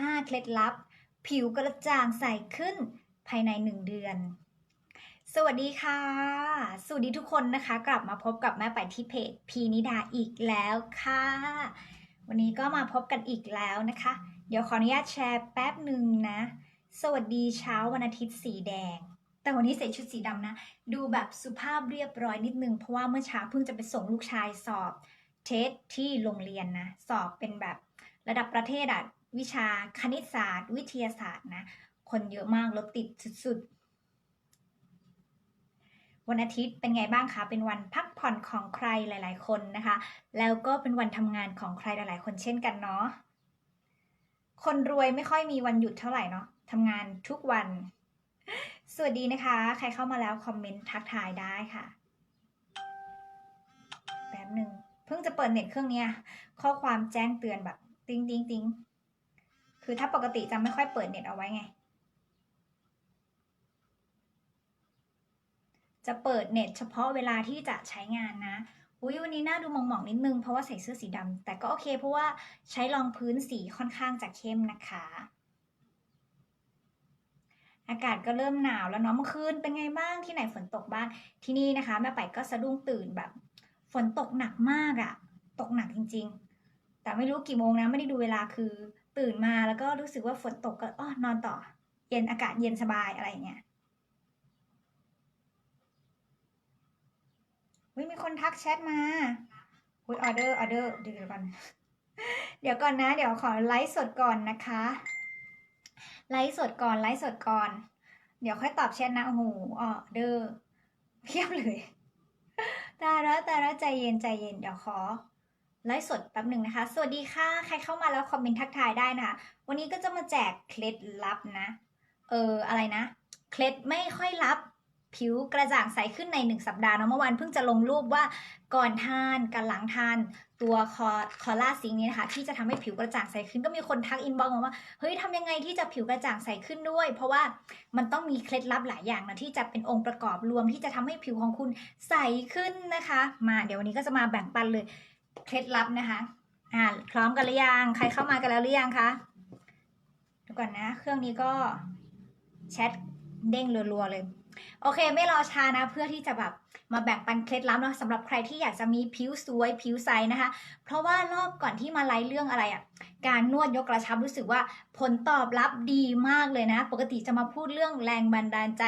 5 เคล็ดลับ ผิวกระจ่างใสขึ้นภายใน 1 เดือน สวัสดีค่ะ สวัสดีทุกคนนะคะ กลับมาพบกับแม่ไปที่เพจพีนิดาอีกแล้วค่ะ วันนี้ก็มาพบกันอีกแล้วนะคะ เดี๋ยวขออนุญาตแชร์แป๊บหนึ่งนะ สวัสดีเช้าวันอาทิตย์สีแดงแต่วันนี้ใส่ชุดสีดำนะ ดูแบบสุภาพเรียบร้อยนิดนึง เพราะว่าเมื่อเช้าเพิ่งจะไปส่งลูกชายสอบเทสที่โรงเรียนนะ สอบเป็นแบบระดับประเทศอะ วิชาคณิตศาสตร์ วิทยาศาสตร์นะ คนเยอะมากรถติดสุดๆ วันอาทิตย์เป็นไงบ้างคะ เป็นวันพักผ่อนของใครหลาย ๆ คนนะคะ แล้วก็เป็นวันทำงานของใครหลาย ๆ คนเช่นกันเนาะ คนรวยไม่ค่อยมีวันหยุดเท่าไหร่เนาะทำงานทุกวัน สวัสดีนะคะ ใครเข้ามาแล้วคอมเมนต์ทักทายได้ค่ะ แป๊บหนึ่งเพิ่งจะเปิดเน็ตเครื่องเนี้ยข้อความแจ้งเตือนแบบ ติ๊งติ๊งติ๊ง คือถ้าปกติจะไม่ค่อยเปิดเน็ตเอาไว้ไง จะเปิดเน็ตเฉพาะเวลาที่จะใช้งานนะ อุ้ยวันนี้หน้าดูหมองๆนิดนึงเพราะว่าใส่เสื้อสีดำแต่ก็โอเคเพราะว่าใช้รองพื้นสีค่อนข้างจะเข้มนะคะ อากาศก็เริ่มหนาวแล้วเนาะเมื่อคืนเป็นไงบ้างที่ไหนฝนตกบ้างที่นี่นะคะแม่ไปก็สะดุ้งตื่นแบบ ฝนตกหนักมากอะตกหนักจริง ๆ แต่ไม่รู้กี่โมงนะไม่ได้ดูเวลาคือ ตื่นมาแล้วก็รู้สึกว่าฝนตกก็อ้อนอนต่อ เย็นอากาศเย็นสบายอะไรเงี้ยเฮ้ยมีคนทักแชทมาอุ้ยออเดอร์ออเดอร์เดี๋ยวก่อนเดี๋ยวก่อนนะ เดี๋ยวขอไลฟ์สดก่อนนะคะ ไลฟ์สดก่อนไลฟ์สดก่อน เดี๋ยวค่อยตอบแชทนะโอ้โหออเดอร์เพียบเลยตาระตาระใจเย็นใจเย็นเดี๋ยวขอ ไลฟ์สดแป๊บหนึ่งนะคะ สวัสดีค่ะ ใครเข้ามาแล้วคอมเมนต์ทักทายได้นะคะ วันนี้ก็จะมาแจกเคล็ดลับนะ เอออะไรนะ เคล็ดไม่ค่อยลับ ผิวกระจ่างใสขึ้นในหนึ่งสัปดาห์เนอะเมื่อวานเพิ่งจะลงรูปว่าก่อนทานกับหลังทานตัวคอคอล่าซิงนี้นะคะ ที่จะทำให้ผิวกระจ่างใสขึ้นก็มีคนทักอินบ็อกซ์มาว่าเฮ้ยทำยังไงที่จะผิวกระจ่างใสขึ้นด้วย เพราะว่ามันต้องมีเคล็ดลับหลายอย่างนะที่จะเป็นองค์ประกอบรวมที่จะทำให้ผิวของคุณใสขึ้นนะคะ มาเดี๋ยววันนี้ก็จะมาแบ่งปันเลย เคล็ดลับนะคะ อ่าพร้อมกันหรือยังใครเข้ามากันแล้วหรือยังคะดี๋ยวก่อนนะ เครื่องนี้ก็แชทเด้งรัวๆเลย โอเค ไม่รอช้านะ เพื่อที่จะแบบมาแบ่งปันเคล็ดลับเนาะสำหรับใครที่อยากจะมีผิวสวยผิวใสนะคะ เพราะว่ารอบก่อนที่มาไลฟ์เรื่องอะไรอะ่ะ การนวดยกกระชับรู้สึกว่าผลตอบรับดีมากเลยนะ ปกติจะมาพูดเรื่องแรงบันดาลใจ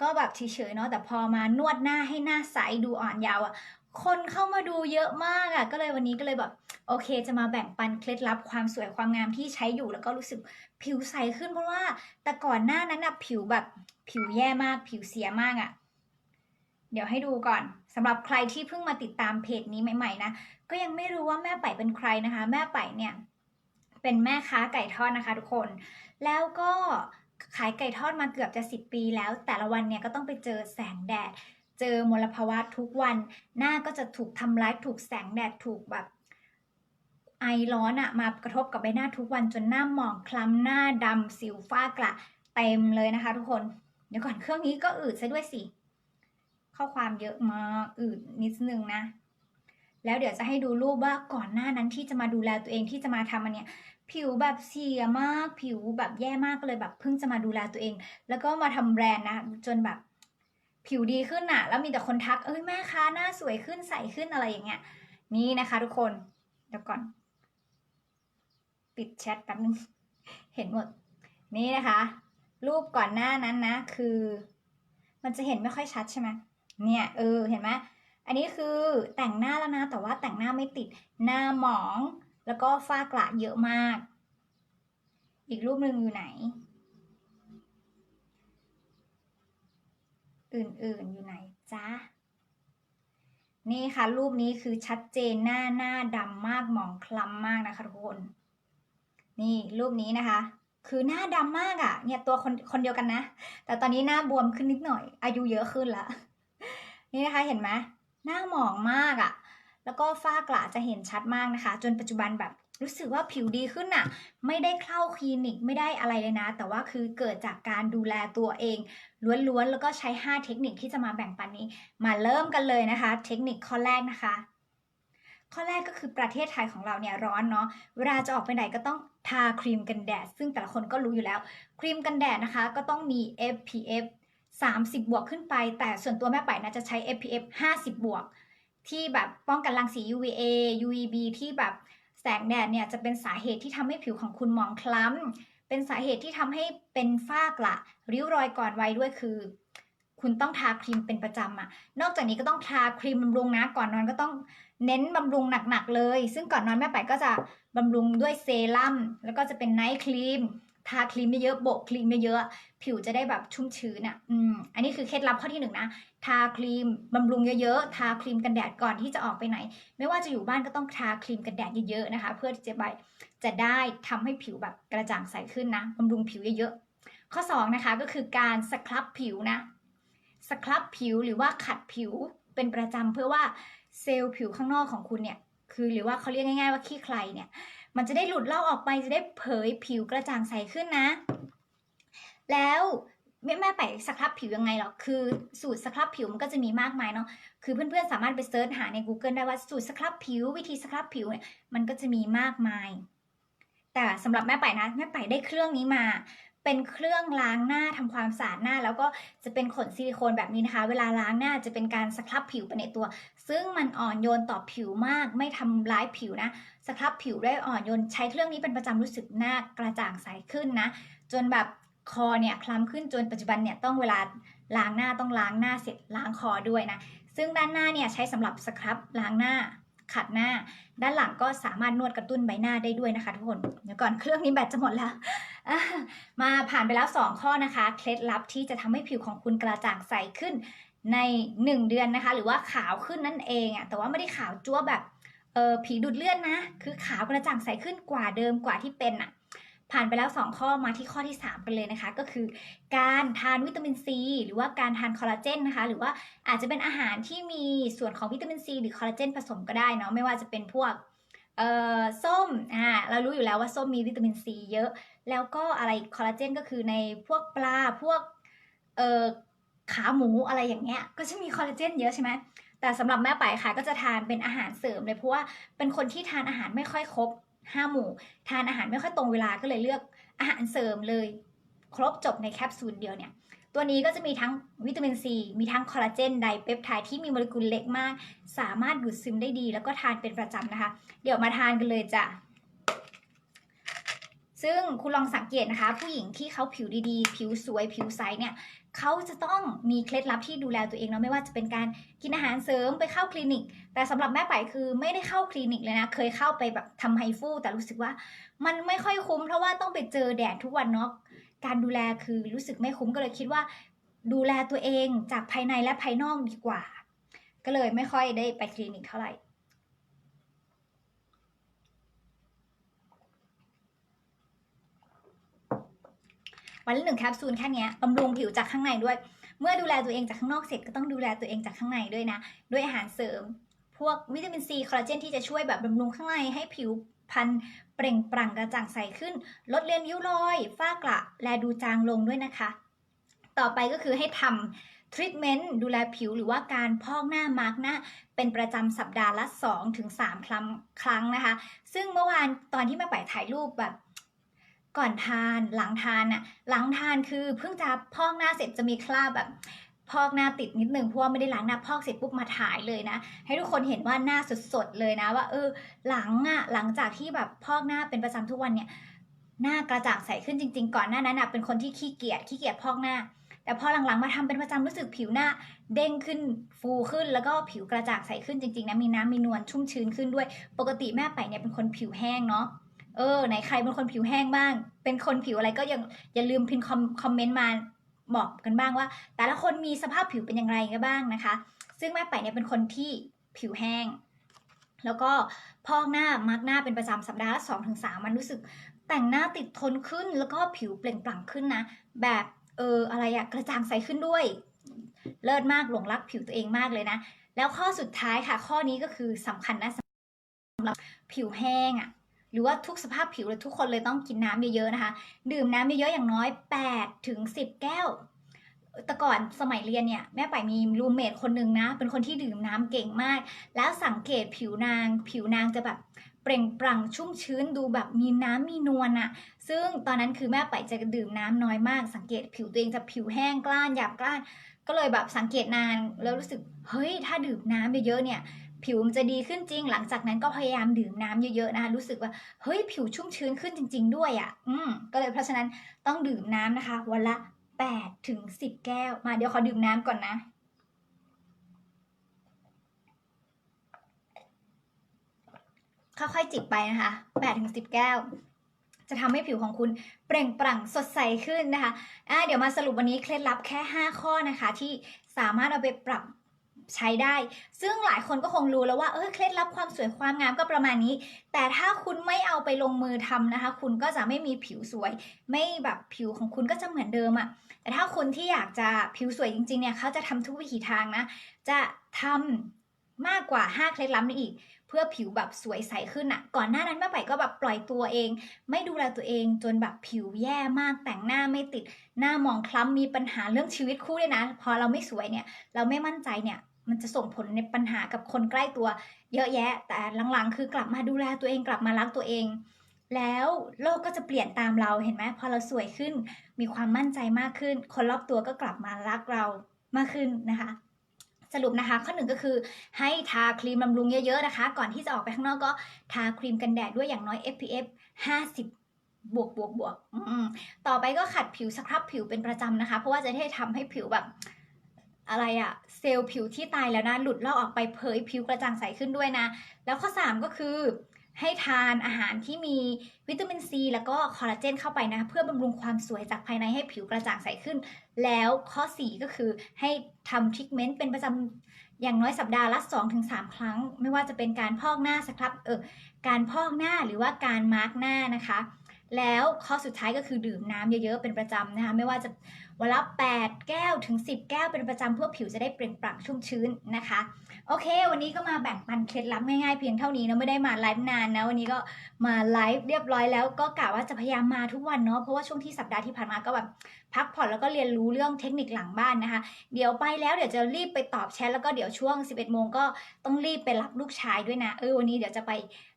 ก็แบบเฉยๆเนาะแต่พอมานวดหน้าให้หน้าใสดูอ่อนเยาว์อะ คนเข้ามาดูเยอะมากอะ่ะก็เลยวันนี้ก็เลยแบบโอเค จะมาแบ่งปันเคล็ดลับความสวยความงามที่ใช้อยู่แล้วก็รู้สึกผิวใสขึ้นเพราะว่า แต่ก่อนหน้านั้นอะผิวแบบผิวแย่มาก ผิวเสียมากอะเดี๋ยวให้ดูก่อนสำหรับใครที่เพิ่งมาติดตามเพจนี้ใหม่ๆนะก็ยังไม่รู้ว่าแม่ไปเป็นใครนะคะ แม่ไปเนี่ยเป็นแม่ค้าไก่ทอดนะคะ ทุกคน แล้วก็ขายไก่ทอดมาเกือบจะสิบปีแล้ว แต่ละวันเนี่ยก็ต้องไปเจอแสงแดด เจอมลภาวะทุกวัน หน้าก็จะถูกทำร้ายถูกแสงแดดถูกแบบไอร้อนอะมากระทบกับใบหน้าทุกวันจนหน้าหมองคล้ำหน้าดำสิวฝ้ากระเต็มเลยนะคะ ทุกคนเดี๋ยวก่อนเครื่องนี้ก็อืดซะด้วยสิข้อความเยอะมากอืดนิดนึงนะ แล้วเดี๋ยวจะให้ดูรูปว่าก่อนหน้านั้นที่จะมาดูแลตัวเองที่จะมาทำอันเนี้ยผิวแบบเสียมาก ผิวแบบแย่มากก็เลยแบบเพิ่งจะมาดูแลตัวเอง แล้วก็มาทำแบรนด์นะจนแบบ ผิวดีขึ้นอะแล้วมีแต่คนทักเอ้ยแม่ค้าหน้าสวยขึ้นใสขึ้นอะไรอย่างเงี้ย นี่นะคะ ทุกคนเดี๋ยวก่อน ปิดแชทแป๊บนึงเห็นหมด นี่นะคะ รูปก่อนหน้านั้นนะ คือ มันจะเห็นไม่ค่อยชัดใช่ไหมเนี่ยเออเห็นไหมอันนี้คือแต่งหน้าแล้วนะ แต่ว่าแต่งหน้าไม่ติดหน้าหมอง แล้วก็ฝ้ากระเยอะมาก อีกรูปหนึ่งอยู่ไหน อื่นๆอยู่ไหนจ้านี่ค่ะ รูปนี้คือชัดเจนหน้าหน้าดำมากหมองคล้ำมากนะคะทุกคน นี่รูปนี้นะคะ คือหน้าดำมากอะ่ะ เนี่ยตัวคนคนเดียวกันนะ แต่ตอนนี้หน้าบวมขึ้นนิดหน่อย อายุเยอะขึ้นละนี่นะคะเห็นไหมหน้าหมองมากอะ่ะ แล้วก็ฝ้ากระจะเห็นชัดมากนะคะ จนปัจจุบันแบบ รู้สึกว่าผิวดีขึ้นอะไม่ได้เข้าคลินิกไม่ได้อะไรเลยนะ แต่ว่าคือเกิดจากการดูแลตัวเองล้วนๆ แล้วก็ใช้ 5 เทคนิคที่จะมาแบ่งปันนี้ มาเริ่มกันเลยนะคะ เทคนิคข้อแรกนะคะ ข้อแรกก็คือประเทศไทยของเราเนี่ยร้อนเนาะเวลาจะออกไปไหนก็ต้องทาครีมกันแดด ซึ่งแต่ละคนก็รู้อยู่แล้ว ครีมกันแดดนะคะ ก็ต้องมี SPF 30 บวกขึ้นไป แต่ส่วนตัวแม่ไปนะจะใช้ SPF 50 บวก ที่แบบป้องกันรังสี UVA UVB ที่แบบ แสงแดดเนี่ยจะเป็นสาเหตุที่ทำให้ผิวของคุณหมองคล้ำ เป็นสาเหตุที่ทำให้เป็นฝ้ากระริ้วรอยก่อนวัยด้วยคือ คุณต้องทาครีมเป็นประจำอะนอกจากนี้ก็ต้องทาครีมบำรุงนะ ก่อนนอนก็ต้องเน้นบำรุงหนักๆเลย ซึ่งก่อนนอนแม่ไปก็จะบำรุงด้วยเซรั่ม แล้วก็จะเป็นไนท์ครีม ทาครีมเยอะๆโบกครีมเยอะๆผิวจะได้แบบชุ่มชื้นอะอืมอันนี้คือเคล็ดลับข้อที่หนึ่งนะทาครีมบำรุงเยอะๆทาครีมกันแดดก่อนที่จะออกไปไหน ไม่ว่าจะอยู่บ้านก็ต้องทาครีมกันแดดเยอะๆนะคะ เพื่อที่จะไปจะได้ทำให้ผิวแบบกระจ่างใสขึ้นนะบำรุงผิวเยอะๆข้อสองนะคะก็คือการสครับผิวนะสครับผิวหรือว่าขัดผิวเป็นประจำเพื่อว่าเซลล์ผิวข้างนอกของคุณเนี่ยคือหรือว่าเขาเรียกง่าย ๆว่าขี้ใครเนี่ย มันจะได้หลุดลอกออกไปจะได้เผยผิวกระจ่างใสขึ้นนะ แล้วแม่แม่ไปสครับผิวยังไงหรอ คือสูตรสครับผิวมันก็จะมีมากมายเนาะ คือเพื่อนๆสามารถไปเซิร์ชหาใน Google ได้ว่าสูตรสครับผิววิธีสครับผิวเนี่ยมันก็จะมีมากมาย แต่สำหรับแม่ไปนะแม่ไปได้เครื่องนี้มา เป็นเครื่องล้างหน้าทำความสะอาดหน้า แล้วก็จะเป็นขนซิลิโคนแบบนี้นะคะ เวลาล้างหน้าจะเป็นการสครับผิวไปในตัว ซึ่งมันอ่อนโยนต่อผิวมาก ไม่ทำร้ายผิวนะสครับผิวได้อ่อนโยน ใช้เครื่องนี้เป็นประจำรู้สึกหน้ากระจ่างใสขึ้นนะ จนแบบคอเนี่ยคล้ำขึ้นจนปัจจุบันเนี่ยต้องเวลาล้างหน้าต้องล้างหน้าเสร็จล้างคอด้วยนะ ซึ่งด้านหน้าเนี่ยใช้สำหรับสครับล้างหน้า ขัดหน้า ด้านหลังก็สามารถนวดกระตุ้นใบหน้าได้ด้วยนะคะทุกคน เดี๋ยวก่อนเครื่องนี้แบตจะหมดแล้ว มาผ่านไปแล้ว 2 ข้อนะคะ เคล็ดลับที่จะทำให้ผิวของคุณกระจ่างใสขึ้นใน 1 เดือนนะคะ หรือว่าขาวขึ้นนั่นเองอะแต่ว่าไม่ได้ขาวจั่วแบบเออผีดูดเลือดนะ คือขาวกระจ่างใสขึ้นกว่าเดิมกว่าที่เป็นอะ ผ่านไปแล้ว 2 ข้อมาที่ข้อที่ 3 กันเลยนะคะ ก็คือการทานวิตามินซีหรือว่าการทานคอลลาเจนนะคะ หรือว่าอาจจะเป็นอาหารที่มีส่วนของวิตามินซีหรือคอลลาเจนผสมก็ได้เนาะไม่ว่าจะเป็นพวกเอ่อส้มอ่าเรารู้อยู่แล้วว่าส้มมีวิตามินซีเยอะ แล้วก็อะไรคอลลาเจนก็คือในพวกปลาพวกเอ่อขาหมูอะไรอย่างเงี้ยก็จะมีคอลลาเจนเยอะใช่ไหมแต่สำหรับแม่ไปค่ะก็จะทานเป็นอาหารเสริมเลยเพราะว่าเป็นคนที่ทานอาหารไม่ค่อยครบ ห้าหมู่ ทานอาหารไม่ค่อยตรงเวลาก็เลยเลือกอาหารเสริมเลย ครบจบในแคปซูลเดียวเนี่ยตัวนี้ก็จะมีทั้งวิตามินซีมีทั้งคอลลาเจนไดเปปไทด์ที่มีโมเลกุลเล็กมาก สามารถดูดซึมได้ดี แล้วก็ทานเป็นประจำนะคะ เดี๋ยวมาทานกันเลยจ้ะ ซึ่งคุณลองสังเกตนะคะ ผู้หญิงที่เขาผิวดีๆ ผิวสวยผิวใสเนี่ยเขาจะต้องมีเคล็ดลับที่ดูแลตัวเองเนาะไม่ว่าจะเป็นการกินอาหารเสริมไปเข้าคลินิก แต่สำหรับแม่ไปคือไม่ได้เข้าคลินิกเลยนะ เคยเข้าไปแบบทำไฮฟูแต่รู้สึกว่า มันไม่ค่อยคุ้มเพราะว่าต้องไปเจอแดดทุกวันเนาะการดูแลคือรู้สึกไม่คุ้มก็เลยคิดว่า ดูแลตัวเองจากภายในและภายนอกดีกว่า ก็เลยไม่ค่อยได้ไปคลินิกเท่าไหร่ วันละหนึ่งแคปซูลแค่เนี้ยบำรุงผิวจากข้างในด้วย เมื่อดูแลตัวเองจากข้างนอกเสร็จก็ต้องดูแลตัวเองจากข้างในด้วยนะ ด้วยอาหารเสริม พวกวิตามินซีคอลลาเจนที่จะช่วยแบบบำรุงข้างในให้ผิวพรรณเปล่งปลั่งกระจ่างใสขึ้น ลดเลือนริ้วรอย ฝ้ากระและดูจางลงด้วยนะคะ ต่อไปก็คือให้ทำทรีทเมนต์ดูแลผิวหรือว่าการพอกหน้ามาร์กหน้าเป็นประจำสัปดาห์ละ 2-3 ครั้งครั้งนะคะ ซึ่งเมื่อวานตอนที่ม่ไปถ่ายรูปแบบ ก่อนทานหลังทานน่ะหลังทานคือเพิ่งจะพอกหน้าเสร็จจะมีคราบแบบพอกหน้าติดนิดนึงเพราะว่าไม่ได้ล้างหน้าพอกเสร็จปุ๊บมาถ่ายเลยนะ ให้ทุกคนเห็นว่าหน้าสดๆเลยนะ ว่าเออหลังอะหลังจากที่แบบพอกหน้าเป็นประจำทุกวันเนี่ยหน้ากระจ่างใสขึ้นจริง ๆ ก่อนหน้านั้นนะเป็นคนที่ขี้เกียจขี้เกียจพอกหน้า แต่พอหลังๆมาทำเป็นประจำรู้สึกผิวหน้า เด้งขึ้นฟูขึ้นแล้วก็ผิวกระจ่างใสขึ้นจริงๆนะมีน้ำมีนวลชุ่มชื้นขึ้นด้วย ปกติแม่ไปเนี่ยเป็นคนผิวแห้งเนาะ เออไหนใครเป็นคนผิวแห้งบ้าง เป็นคนผิวอะไรก็ยังอย่าลืมพิมพ์คอมเมนต์มาบอกกันบ้างว่า แต่ละคนมีสภาพผิวเป็นอย่างไรกันบ้างนะคะ ซึ่งแม่ไปเนี่ยเป็นคนที่ผิวแห้ง แล้วก็พอกหน้ามาร์กหน้าเป็นประจำสัปดาห์ละสองถึงสามมันรู้สึกแต่งหน้าติดทนขึ้นแล้วก็ผิวเปล่งปลั่งขึ้นนะ แบบเอออะไรอะกระจ่างใสขึ้นด้วย เลิศมากหลงรักผิวตัวเองมากเลยนะ แล้วข้อสุดท้ายค่ะ ข้อนี้ก็คือสำคัญนะสำหรับผิวแห้งอะ หรือว่าทุกสภาพผิวเลยทุกคนเลยต้องกินน้ำเยอะๆนะคะ ดื่มน้ำเยอะๆอย่างน้อย8ถึง10 แก้ว แต่ก่อนสมัยเรียนเนี่ยแม่ไปมีรูมเมทคนหนึ่งนะ เป็นคนที่ดื่มน้ำเก่งมาก แล้วสังเกตผิวนาง ผิวนางจะแบบเปล่งปลั่งชุ่มชื้นดูแบบมีน้ำมีนวลอะซึ่งตอนนั้นคือแม่ไปจะดื่มน้ำน้อยมาก สังเกตผิวตัวเองจะผิวแห้งกล้านหยาบกร้านก็เลยแบบสังเกตนานแล้วรู้สึกเฮ้ยถ้าดื่มน้ำเยอะๆเนี่ย ผิวมันจะดีขึ้นจริง หลังจากนั้นก็พยายามดื่มน้ำเยอะๆนะคะรู้สึกว่าเฮ้ยผิวชุ่มชื้นขึ้นจริง ๆ ด้วยอะ่ะ อืมก็เลยเพราะฉะนั้นต้องดื่มน้ำนะคะ วันละ8ถึง10 แก้ว มาเดี๋ยวขอดื่มน้ำก่อนนะค่อยๆจิบไปนะคะ8ถึง10 แก้ว จะทำให้ผิวของคุณเปล่งปลั่งสดใสขึ้นนะคะอะเดี๋ยวมาสรุปวันนี้เคล็ดลับแค่ 5 ข้อนะคะ ที่สามารถเอาไปปรับ ใช้ได้ ซึ่งหลายคนก็คงรู้แล้วว่าเออเคล็ดลับความสวยความงามก็ประมาณนี้ แต่ถ้าคุณไม่เอาไปลงมือทำนะคะ คุณก็จะไม่มีผิวสวย ไม่แบบผิวของคุณก็จะเหมือนเดิมอะแต่ถ้าคนที่อยากจะผิวสวยจริงๆเนี่ยเขาจะทำทุกวิถีทางนะ จะทำมากกว่า 5 เคล็ดลับนี้อีก เพื่อผิวแบบสวยใสขึ้นอะก่อนหน้านั้นแม่ไปก็แบบปล่อยตัวเอง ไม่ดูแลตัวเองจนแบบผิวแย่มากแต่งหน้าไม่ติด หน้ามองคล้ำมีปัญหาเรื่องชีวิตคู่ด้วยนะ พอเราไม่สวยเนี่ย เราไม่มั่นใจเนี่ย มันจะส่งผลในปัญหากับคนใกล้ตัว เยอะแยะ แต่หลังๆ คือกลับมาดูแลตัวเองกลับมารักตัวเอง แล้วโลกก็จะเปลี่ยนตามเราเห็นไหมพอเราสวยขึ้น มีความมั่นใจมากขึ้น คนรอบตัวก็กลับมารักเรามากขึ้นนะคะ สรุปนะคะ ข้อหนึ่งก็คือให้ทาครีมบำรุงเยอะๆนะคะ ก่อนที่จะออกไปข้างนอกก็ทาครีมกันแดดด้วยอย่างน้อย SPF 50บวกบวกบวกต่อไปก็ขัดผิวสครับผิวเป็นประจำนะคะ เพราะว่าจะได้ทำให้ผิวแบบ อะไรอะเซลล์ผิวที่ตายแล้วนะ หลุดลอกออกไปเผยผิวกระจ่างใสขึ้นด้วยนะ แล้วข้อ 3 ก็คือ ให้ทานอาหารที่มีวิตามินซีแล้วก็คอลลาเจนเข้าไปนะ เพื่อบำรุงความสวยจากภายในให้ผิวกระจ่างใสขึ้น แล้วข้อ 4 ก็คือให้ทำทรีทเมนต์เป็นประจำอย่างน้อยสัปดาห์ละ 2-3 ครั้ง ไม่ว่าจะเป็นการพอกหน้าสครับเออการพอกหน้าหรือว่าการมาร์กหน้านะคะ แล้วข้อสุดท้ายก็คือดื่มน้ำเยอะๆเป็นประจำนะคะไม่ว่าจะวันละ8 แก้วถึง 10 แก้วเป็นประจำเพื่อผิวจะได้เปล่งปลั่งชุ่มชื้นนะคะ โอเค วันนี้ก็มาแบ่งปันเคล็ดลับง่ายๆเพียงเท่านี้นะไม่ได้มาไลฟ์นานนะวันนี้ก็มาไลฟ์เรียบร้อยแล้วก็กะว่าจะพยายามมาทุกวันเนาะเพราะว่าช่วงที่สัปดาห์ที่ผ่านมาก็แบบพักผ่อนแล้วก็เรียนรู้เรื่องเทคนิคหลังบ้านนะคะ เดี๋ยวไปแล้วเดี๋ยวจะรีบไปตอบแชทแล้วก็เดี๋ยวช่วง 11โมงก็ต้องรีบไปรับลูกชายด้วยนะเออวันนี้เดี๋ยวจะไป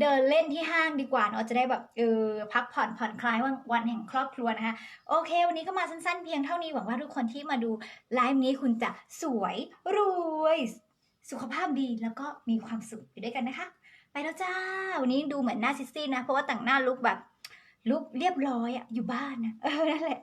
เดินเล่นที่ห้างดีกว่าเนาะจะได้แบบเออพักผ่อนผ่อนคลายวันวันแห่งครอบครัวนะคะโอเค วันนี้ก็มาสั้นๆเพียงเท่านี้หวังว่าทุกคนที่มาดูไลฟ์นี้คุณจะสวยรวยสุขภาพดีแล้วก็มีความสุขอยู่ด้วยกันนะคะ ไปแล้วจ้า วันนี้ดูเหมือนหน้าซิสซี่นะ เพราะว่าแต่งหน้าลุกแบบลุกเรียบร้อยอะอยู่บ้านนะเออนั่นแหละ